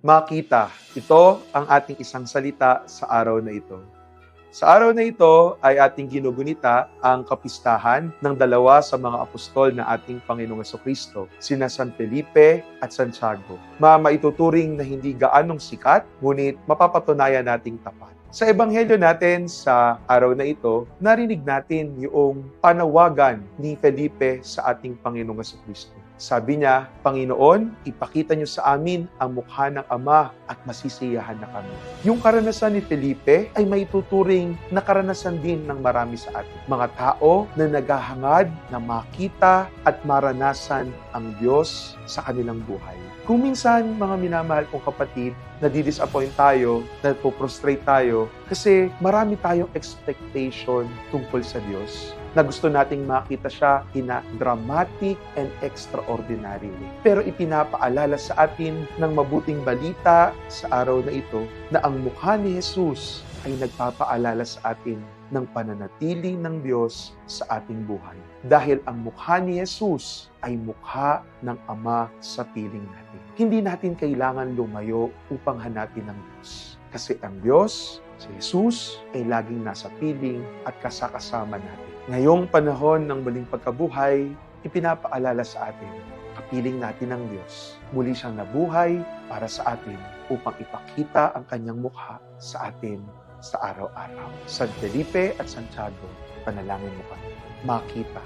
makita. Ito ang ating isang salita sa araw na ito. Sa araw na ito ay ating ginugunita ang kapistahan ng dalawa sa mga apostol na ating Panginoong Kristo, sina San Felipe at Santiago. Ma maituturing na hindi gaanong sikat, ngunit mapapatunayan nating tapat. Sa ebanghelyo natin sa araw na ito, narinig natin yung panawagan ni Felipe sa ating Panginoong Kristo. Sabi niya, Panginoon, ipakita niyo sa amin ang mukha ng Ama at masisiyahan na kami. Yung karanasan ni Felipe ay may tuturing na karanasan din ng marami sa atin. Mga tao na naghahangad na makita at maranasan ang Diyos sa kanilang buhay. Kung minsan, mga minamahal kong kapatid, nadi-disappoint tayo, napoprostrate tayo, kasi marami tayong expectation tungkol sa Diyos na gusto nating makita siya in a dramatic and extraordinary way. Pero ipinapaalala sa atin ng mabuting balita sa araw na ito na ang mukha ni Jesus ay nagpapaalala sa atin ng pananatili ng Diyos sa ating buhay. Dahil ang mukha ni Jesus ay mukha ng Ama sa piling natin. Hindi natin kailangan lumayo upang hanapin ang Diyos. Kasi ang Diyos, si Jesus, ay laging nasa piling at kasakasama natin. Ngayong panahon ng muling pagkabuhay, ipinapaalala sa atin, kapiling natin ng Diyos. Muli siyang nabuhay para sa atin upang ipakita ang kanyang mukha sa atin sa araw-araw. San Felipe at Santiago, panalangin mo kami. Makita.